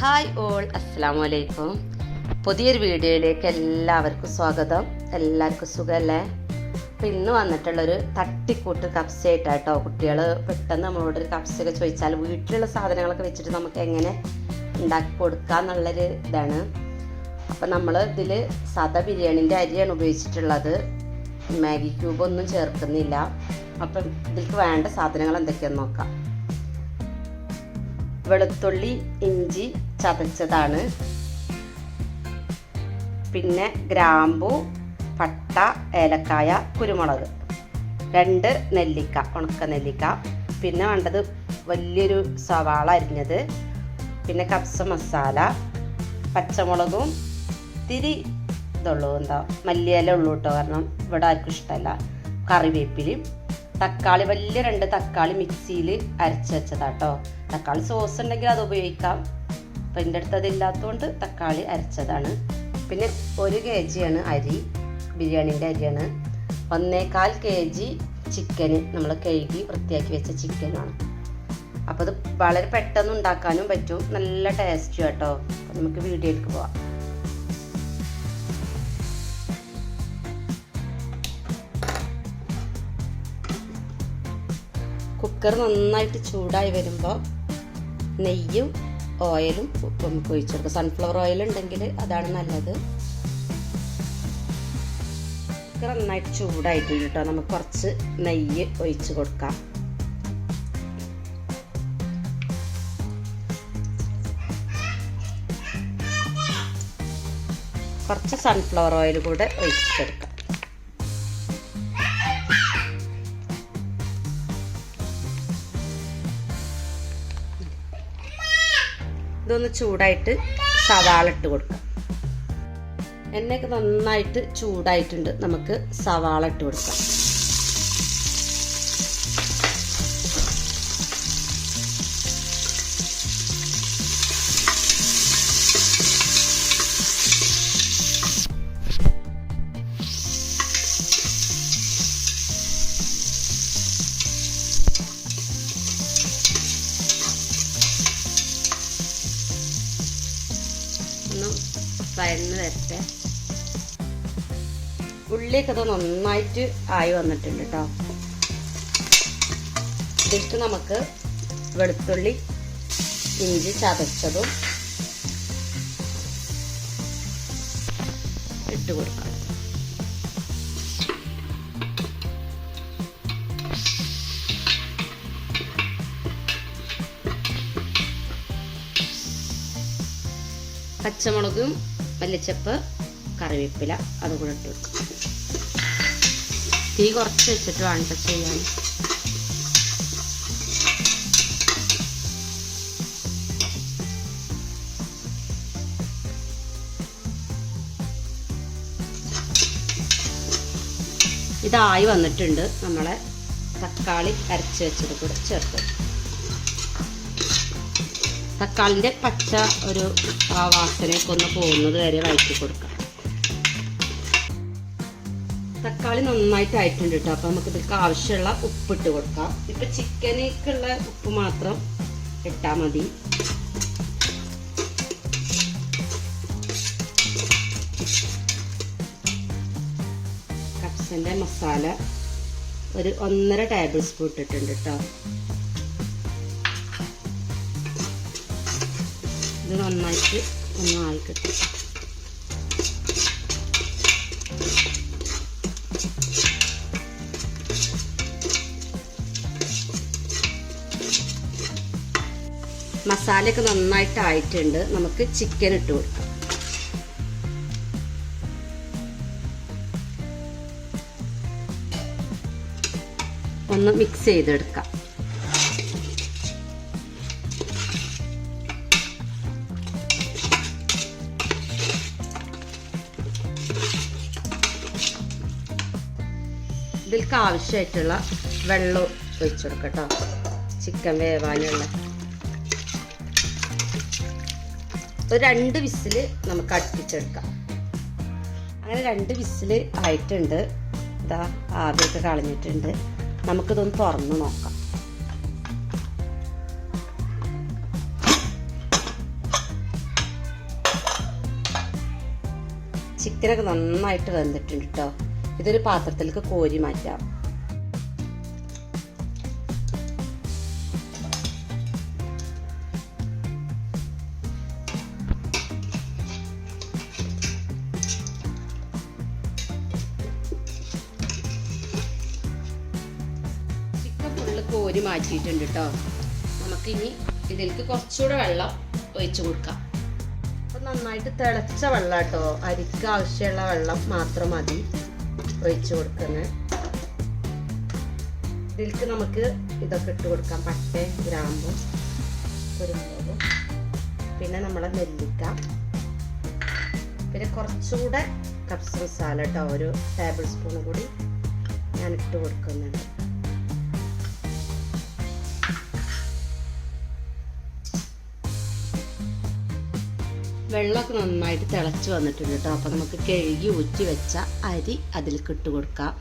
Hi all അസ്സലാമു അലൈക്കും പുതിയൊരു വീഡിയോയിലേക്ക് എല്ലാവർക്കും സ്വാഗതം. എല്ലാവർക്കും സുഖമല്ലേ അപ്പം ഇന്ന് വന്നിട്ടുള്ളൊരു തട്ടിക്കൂട്ട് കപ്സ കേട്ടോ കുട്ടികൾ പെട്ടെന്ന് നമ്മളോട് ഒരു കപ്സയൊക്കെ ചോദിച്ചാൽ വീട്ടിലുള്ള സാധനങ്ങളൊക്കെ വെച്ചിട്ട് നമുക്ക് എങ്ങനെ ഉണ്ടാക്കി കൊടുക്കുക എന്നുള്ളൊരു ഇതാണ്. അപ്പം നമ്മൾ ഇതിൽ സദ ബിരിയാണീന്റെ അരിയാണ് ഉപയോഗിച്ചിട്ടുള്ളത്. മാഗി ക്യൂബ് ഒന്നും ചേർക്കുന്നില്ല. അപ്പം ഇതിലേക്ക് വേണ്ട സാധനങ്ങൾ എന്തൊക്കെയാണെന്ന് നോക്കാം. വെളുത്തുള്ളി ഇഞ്ചി ചതച്ചതാണ്. പിന്നെ ഗ്രാമ്പു പട്ട ഏലക്കായ കുരുമുളക്. രണ്ട് നെല്ലിക്ക ഉണക്ക നെല്ലിക്ക. പിന്നെ വേണ്ടത് വലിയൊരു സവാള അരിഞ്ഞത്. പിന്നെ കപ്സ മസാല പച്ചമുളകും തിരി ഇതുള്ളൂ എന്താ മല്ലിയില ഉള്ളൂ കേട്ടോ. കാരണം ഇവിടെ ആർക്കും ഇഷ്ടമല്ല. കറിവേപ്പിലയും തക്കാളി വലിയ രണ്ട് തക്കാളി മിക്സിയിൽ അരച്ച് വെച്ചതാട്ടോ. തക്കാളി സോസ് ഉണ്ടെങ്കിൽ അത് ഉപയോഗിക്കാം. അപ്പം എന്റെ അടുത്ത് അതില്ലാത്തതുകൊണ്ട് തക്കാളി അരച്ചതാണ്. പിന്നെ ഒരു കെ ജിയാണ് അരി ബിരിയാണീന്റെ അരിയാണ്. ഒന്നേകാൽ കെ ജി ചിക്കന് നമ്മൾ കഴുകി വൃത്തിയാക്കി വെച്ച ചിക്കനാണ് അപ്പോൾ അത് വളരെ പെട്ടെന്ന് ഉണ്ടാക്കാനും പറ്റും. നല്ല ടേസ്റ്റ് കേട്ടോ നമുക്ക് വീഡിയോയിലേക്ക് പോവാം. കുക്കർ നന്നായിട്ട് ചൂടായി വരുമ്പോൾ നെയ്യും ഓയിലും നമുക്ക് ഒഴിച്ചു കൊടുക്കാം സൺഫ്ലവർ ഓയിൽ ഉണ്ടെങ്കിൽ അതാണ് നല്ലത്. കുക്കർ നന്നായിട്ട് ചൂടായിട്ടുണ്ട് കേട്ടോ നമുക്ക് കുറച്ച് നെയ്യ് ഒഴിച്ച് കൊടുക്കാം. കുറച്ച് സൺഫ്ലവർ ഓയിൽ കൂടെ ഒഴിച്ചെടുക്കാം ഇതൊന്ന് ചൂടായിട്ട് സവാള ഇട്ട് കൊടുക്കാം. എണ്ണയൊക്കെ നന്നായിട്ട് ചൂടായിട്ടുണ്ട്. നമുക്ക് സവാള ഇട്ട് കൊടുക്കാം ഒന്ന് വയന്ന് വരട്ടെ. ഉള്ളിയൊക്കെ ഇത് നന്നായിട്ട് ആയി വന്നിട്ടുണ്ട് കേട്ടോ ഇതിലേക്ക് നമുക്ക് വെളുത്തുള്ളി ഇഞ്ചി ചതച്ചതും ഇട്ട് കൊടുക്കാം. പച്ചമുളകും മല്ലിച്ചപ്പ് കറിവേപ്പില അതും കൂടെ ഇട്ട് വെക്കും തീ കുറച്ച് വെച്ചിട്ട് വേണ്ട ചെയ്യാൻ. ഇതായി വന്നിട്ടുണ്ട് നമ്മളെ തക്കാളി അരച്ച് വെച്ചത് കൂടെ ചേർത്ത്. തക്കാളിന്റെ പച്ച ഒരു ആ വാസനയൊക്കെ ഒന്ന് പോകുന്നത് വരെ വഴറ്റി കൊടുക്കാം. തക്കാളി നന്നായിട്ട് ആയിട്ടുണ്ട് കേട്ടോ. അപ്പം നമുക്ക് ഇതിലേക്ക് ആവശ്യമുള്ള ഉപ്പിട്ട് കൊടുക്കാം. ഇപ്പം ചിക്കനേക്കുള്ള ഉപ്പ് മാത്രം ഇട്ടാൽ മതി. കപ്സിന്റെ മസാല ഒരു ഒന്നര ടേബിൾ സ്പൂൺ ഇട്ടിട്ടുണ്ട് കേട്ടോ. ഇത് നന്നായിട്ട് ഒന്ന് ആയിക്കട്ടെ മസാലയൊക്കെ നന്നായിട്ട് ആയിട്ടുണ്ട് നമുക്ക് ചിക്കൻ ഇട്ട് കൊടുക്കാം. ഒന്ന് മിക്സ് ചെയ്തെടുക്കാം. ഇതിൽക്ക് ആവശ്യമായിട്ടുള്ള വെള്ളം ഒഴിച്ചു കൊടുക്കാം കേട്ടോ ചിക്കൻ വേവാനുള്ള. ഒരു രണ്ട് വിസിൽ നമുക്ക് അടുപ്പിച്ചെടുക്കാം. അങ്ങനെ രണ്ട് വിസിൽ ആയിട്ടുണ്ട്. ഇതാ ആദ്യമൊക്കെ കളഞ്ഞിട്ടുണ്ട്. നമുക്കിതൊന്ന് തുറന്ന് നോക്കാം. ചിക്കനൊക്കെ നന്നായിട്ട് വെന്തിട്ടുണ്ട് കേട്ടോ ഇതൊരു പാത്രത്തിലേക്ക് കോരി മാറ്റാം. കോരി മാറ്റിയിട്ടുണ്ട് കേട്ടോ നമുക്കിനി ഇതിലേക്ക് കുറച്ചുകൂടെ വെള്ളം ഒഴിച്ചു കൊടുക്കാം. അപ്പം നന്നായിട്ട് തിളച്ച വെള്ളം കേട്ടോ അരിക്ക് ആവശ്യമുള്ള വെള്ളം മാത്രം മതി. ഒഴിച്ചു കൊടുക്കുന്നത്. ഇതിലേക്ക് നമുക്ക് ഇതൊക്കെ ഇട്ട് കൊടുക്കാം. പട്ട ഗ്രാമ്പും കുരുമുളകും പിന്നെ നമ്മളെ നെല്ലിക്ക. പിന്നെ കുറച്ചുകൂടെ കപ്സ് മസാല കേട്ടോ ഒരു ടേബിൾ സ്പൂൺ കൂടി ഞാൻ ഇട്ട് കൊടുക്കുന്നുണ്ട്. വെള്ളമൊക്കെ നന്നായിട്ട് തിളച്ച് വന്നിട്ടുണ്ട് കേട്ടോ. അപ്പം നമുക്ക് കഴുകി ഊറ്റി വെച്ച അരി അതിൽ ഇട്ട് കൊടുക്കാം.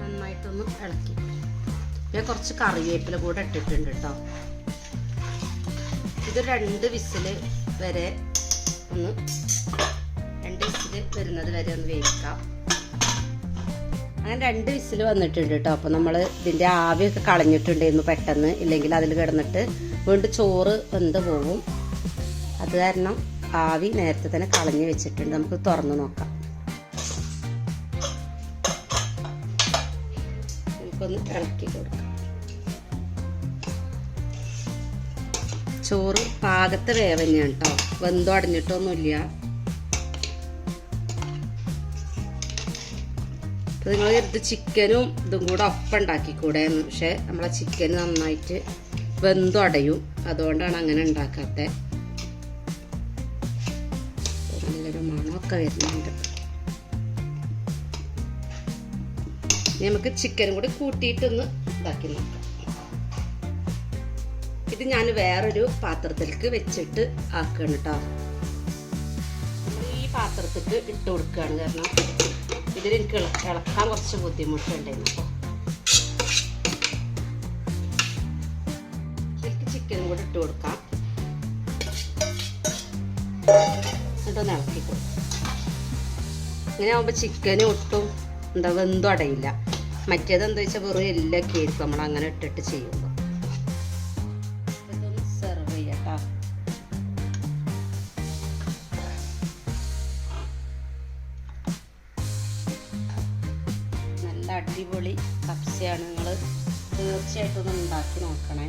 നന്നായിട്ടൊന്ന് ഇളക്കി. ഞാൻ കുറച്ച് കറിവേപ്പില കൂടെ ഇട്ടിട്ടുണ്ട് കേട്ടോ. ഇത് രണ്ട് വിസിൽ വരെ ഒന്ന് വിസിൽ വരുന്നത് വരെ ഒന്ന് വേവിക്കാം. അങ്ങനെ രണ്ട് വിസിൽ വന്നിട്ടുണ്ട് കേട്ടോ അപ്പോൾ നമ്മൾ ഇതിന്റെ ആവിയൊക്കെ കളഞ്ഞിട്ടുണ്ടായിരുന്നു പെട്ടെന്ന്. ഇല്ലെങ്കിൽ അതിൽ കിടന്നിട്ട് വീണ്ടും ചോറ് വെന്ത് പോകും അത് കാരണം ആവി നേരത്തെ തന്നെ കളഞ്ഞു വെച്ചിട്ടുണ്ട്. നമുക്ക് തുറന്ന് നോക്കാം. നമുക്കൊന്ന് ഇളക്കി കൊടുക്കാം. ചോറ് പാകത്തെ വേവ് തന്നെയാണ് കേട്ടോ വെന്തോ അപ്പോൾ നിങ്ങൾ എടുത്ത് ചിക്കനും ഇതും കൂടെ ഒപ്പം ഉണ്ടാക്കിക്കൂടെ എന്ന്. പക്ഷെ നമ്മളെ ചിക്കൻ നന്നായിട്ട് വെന്തും അടയും. അതുകൊണ്ടാണ് അങ്ങനെ ഉണ്ടാക്കാത്ത. നല്ലൊരു മണമൊക്കെ വരുന്നുണ്ട്. നമുക്ക് ചിക്കനും കൂടി കൂട്ടിയിട്ടൊന്ന് ഇതാക്കി നോക്കാം. ഇത് ഞാൻ വേറൊരു പാത്രത്തിലേക്ക് വെച്ചിട്ട് ആക്കണം കേട്ടോ. ഈ പാത്രത്തിലേക്ക് ഇട്ട് കൊടുക്കുകയാണ് കാരണം ഇതിൽ എനിക്ക് ഇളക്കാൻ കുറച്ച് ബുദ്ധിമുട്ടുണ്ടായിരുന്നു അപ്പോൾ ഇതിലേക്ക് ചിക്കനും കൂടി ഇട്ട് കൊടുക്കാം. എന്നിട്ടൊന്ന് ഇളക്കി കൊടുക്കാം. ഇങ്ങനെ ആകുമ്പോൾ ചിക്കനും ഒട്ടും എന്താ വെന്തും അടയില്ല. മറ്റേത് എന്താ വെച്ചാൽ വെറും എല്ലൊക്കെ ആയിരിക്കും. നമ്മൾ അങ്ങനെ ഇട്ടിട്ട് ചെയ്യുമ്പോൾ തീർച്ചയായിട്ടും ഒന്ന് ഉണ്ടാക്കി നോക്കണേ.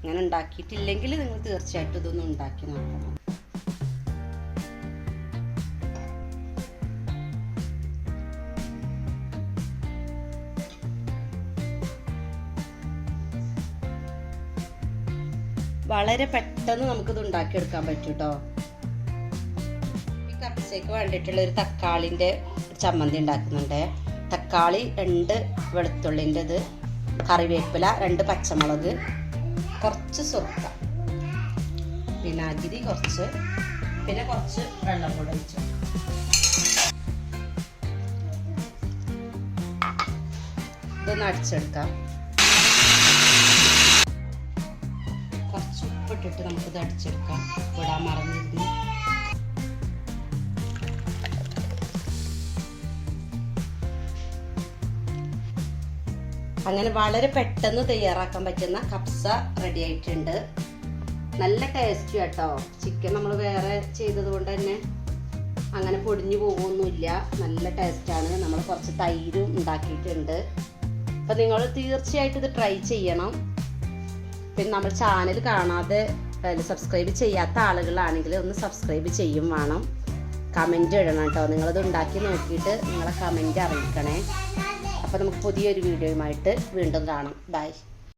അങ്ങനെ ഉണ്ടാക്കിയിട്ടില്ലെങ്കിൽ നിങ്ങൾ തീർച്ചയായിട്ടും ഇതൊന്ന് ഉണ്ടാക്കി നോക്കണം. വളരെ പെട്ടെന്ന് നമുക്കിത് ഉണ്ടാക്കിയെടുക്കാൻ പറ്റും കേട്ടോ ഈ കപ്സയ്ക്ക് വേണ്ടിയിട്ടുള്ള ഒരു തക്കാളിന്റെ ചമ്മന്തി ഉണ്ടാക്കുന്നുണ്ട്. തക്കാളി രണ്ട് വെളുത്തുള്ളിന്റെത് കറിവേപ്പില രണ്ട് പച്ചമുളക് കുറച്ച് സുർക്ക. വിനാഗിരി കുറച്ച് പിന്നെ കുറച്ച് വെള്ളം കൂടെ ഒഴിച്ചു ഇതൊന്ന് അടിച്ചെടുക്കാം. കുറച്ച് ഉപ്പിട്ടിട്ട് നമുക്കിത് അടിച്ചെടുക്കാം. ഉപ്പിടാൻ മറന്നിരുന്നു. അങ്ങനെ വളരെ പെട്ടെന്ന് തയ്യാറാക്കാൻ പറ്റുന്ന കപ്സ റെഡി ആയിട്ടുണ്ട്. നല്ല ടേസ്റ്റ് കേട്ടോ ചിക്കൻ നമ്മൾ വേറെ ചെയ്തത് കൊണ്ട് തന്നെ അങ്ങനെ പൊടിഞ്ഞു പോകുമൊന്നുമില്ല നല്ല ടേസ്റ്റാണ് നമ്മൾ കുറച്ച് തൈരും ഉണ്ടാക്കിയിട്ടുണ്ട്. അപ്പം നിങ്ങൾ തീർച്ചയായിട്ടും ഇത് ട്രൈ ചെയ്യണം. പിന്നെ നമ്മൾ ചാനൽ കാണാതെ സബ്സ്ക്രൈബ് ചെയ്യാത്ത ആളുകളാണെങ്കിൽ ഒന്ന് സബ്സ്ക്രൈബ് ചെയ്യും വേണം. കമന്റ് ഇടണം കേട്ടോ. നിങ്ങളത് ഉണ്ടാക്കി നോക്കിയിട്ട് നിങ്ങളെ കമന്റ് അറിയിക്കണേ. അപ്പോൾ നമുക്ക് പുതിയൊരു വീഡിയോയുമായിട്ട് വീണ്ടും കാണാം. ബൈ